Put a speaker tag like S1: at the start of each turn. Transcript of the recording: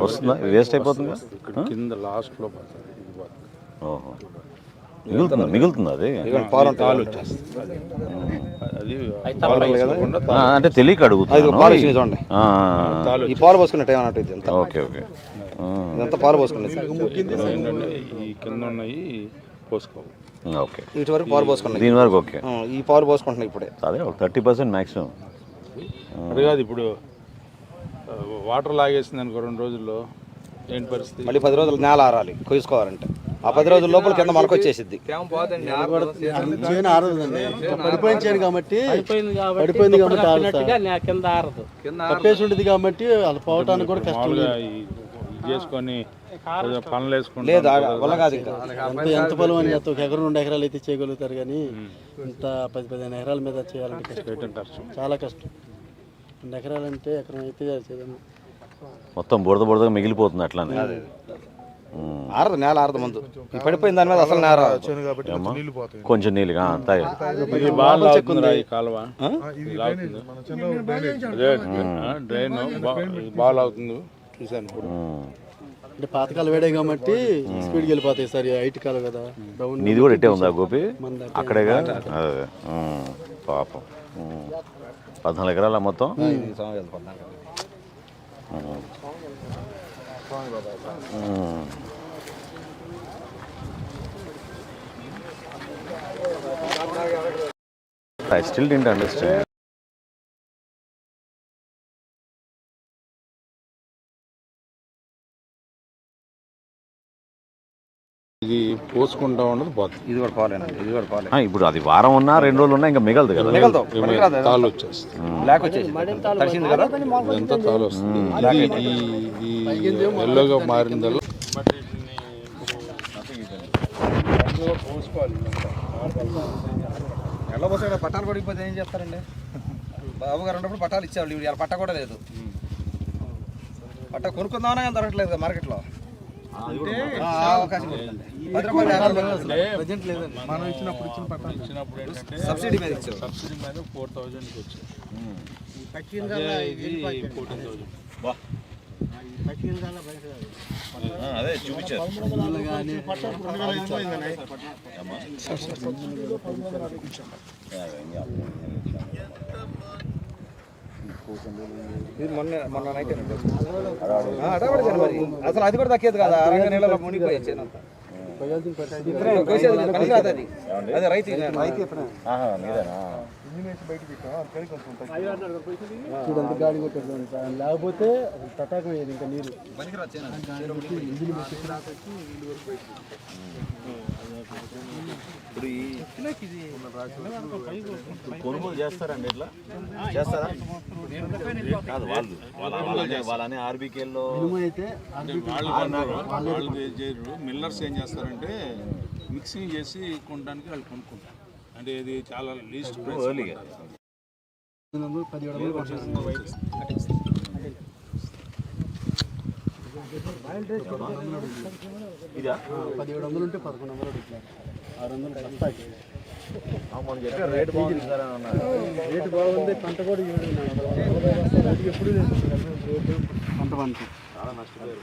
S1: వస్తుందా. వేస్ట్ అయిపోతుందా?
S2: కింద లాస్ట్లో.
S1: ఓహో. మిగులుతుందా? మిగులుతుందా అది? అంటే తెలియక అడుగుతున్నాను
S3: పాలు వచ్చినాయి చూడండి.
S1: ఆ,
S3: ఈ పాలు పోసుకునే టైం అన్నట్టు ఇది
S1: ఓకే ఓకే.
S3: ఇదంతా పాలు
S2: ఈ కింద ఉన్నాయి పోసుకోవు
S1: ఓకే.
S3: ఇటు వరకు పాలు పోసుకున్నాయి.
S1: దీని వరకు ఓకే.
S3: ఆ, ఈ పాలు పోసుకుంటున్నాయి ఇప్పుడే.
S1: అదే ఒక థర్టీ పర్సెంట్ మ్యాక్సిమం
S2: అది కాదు ఇప్పుడు వాటర్ లాగేసింది అనుకో రెండు రోజుల్లో ఏంటి పరిస్థితి?
S3: మళ్ళీ పది రోజులు నేల ఆరాలి కొయ్సుకోవాలంటే ఆ పది రోజుల లోపల కింద
S4: కాబట్టి
S5: పడిపోయింది కాబట్టి
S4: పడిపోయింది కాబట్టి
S5: కింద ఆరదు
S4: కప్పేసి ఉంటుంది కాబట్టి వాళ్ళు పోవటానికి కూడా కష్టం
S2: చేసుకొని పనులు వేసుకుంటాం
S3: లేదు ఆ- వల్ల కాదు ఇంకా.
S4: ఎంత ఎంత పొలం అని చెప్తా ఒక ఎకరం రెండు ఎకరాలు అయితే చేయగలుగుతారు కానీ ఇంత పది పదిహేను ఎకరాల మీద చేయాలంటే చాలా కష్టం. రెండు ఎకరాలు అంటే ఎకరం అయితే చేద్దాం.
S1: మొత్తం బురద బురదగా మిగిలిపోతుంది అట్లానే.
S3: ఆరదు నేల ఆరదు ముందు. ఈ పడిపోయిన దాని మీద అసలు.
S1: ఏమ్మా? కొంచెం నీళ్ళుగా అంతాయి
S2: ఇది బాగా లాగుతుందిరా ఈ కాలువ. ఇది లాగుతుంది అదే ఆ, డ్రైన్ బా- ఇది బాగా లాగుతుంది. చూశాను. ఇప్పుడు
S4: అంటే పాతకాలు వేడే కాబట్టి స్పీడ్కి వెళ్ళిపోతాయి సార్ హైట్ కాలు కదా. డౌన్
S1: నీది కూడా ఇట్టే ఉందా గోపి?
S4: మంది
S1: అక్కడేగా? అదే ఉమ్. పాపం. పద్నాలుగు ఎకరాల మొత్తం
S3: ఇది సంవత్సరాలు పద్నాలుగు.
S1: ఉమ్.
S2: ఇది పోసుకుంటా ఉండదు పోతుంది.
S3: ఇది కూడా పాలేనండి ఇది కూడా పాలే
S1: ఆ, ఇప్పుడు అది వారం ఉన్నా రెండు రోజులు ఉన్నా ఇంకా మిగలదు కదా.
S3: మిగలదు అది.
S2: తాళ్ళు వచ్చేస్తుంది
S3: బ్లాక్ వచ్చేసి తడిసింది కదా?
S2: ఇదంతా తాళ్ళు వస్తుంది? ఇది ఈ ఎల్లోగా మారిందల్లా?
S3: ఎల్ల పోతే పట్టాలు పడిపోతే ఏం చేస్తారండి? బాబు గారు ఉన్నప్పుడు పట్టాలు ఇచ్చేవాళ్ళు ఇప్పుడు ఇలా పట్ట కూడా లేదు. పట్ట కొనుక్కుందామన్నా కానీ దొరకట్లేదు మార్కెట్లో
S2: మనం ఇచ్చినప్పుడు ఇచ్చిన పట్టాలు. ఇచ్చినప్పుడు ఏంటంటే
S3: సబ్సిడీ మీద
S2: సబ్సిడీ మీద ఫోర్ థౌజండ్కి వచ్చాయి. ఇది ఫోర్టీన్ థౌజండ్.
S1: అదే చూపించారు.
S3: ఇది మొన్న మొన్న నైట్ అసలు అది కూడా దక్కేది కదా? అరగ నెలలో మునిగిపోయి చేనంతా
S4: చూడంత గాడి కొట్టేది లేకపోతే తటాకం అయ్యేది ఇంకా నీరు.
S1: కొనుగోలు చేస్తారండి ఇట్లా? చేస్తారా? కాదు వాళ్ళు వాళ్ళ- వాళ్ళనే
S4: మినిమం అయితే
S2: వాళ్ళు మిల్లర్స్ ఏం చేస్తారంటే మిక్సింగ్ చేసి కొనడానికి వాళ్ళు కొనుక్కుంటారు. అంటే ఇది చాలా లీస్ట్ ప్రైస్
S4: పదిహేడు వందలు పదిహేడు వందలు కొట్టారు.
S1: ఇదా?
S4: ఆ, పదిహేడు వందలు ఉంటే పదకొండు వందలు ఆరు వందలు బస్తాకి
S1: మనం చెప్పే రేట్ బాగుంది సార్ అని అన్నారు
S4: రేటు బాగుంది పంట కూడా ఎప్పుడు లేదు పంట పంట.
S1: చాలా నష్టపోయారు.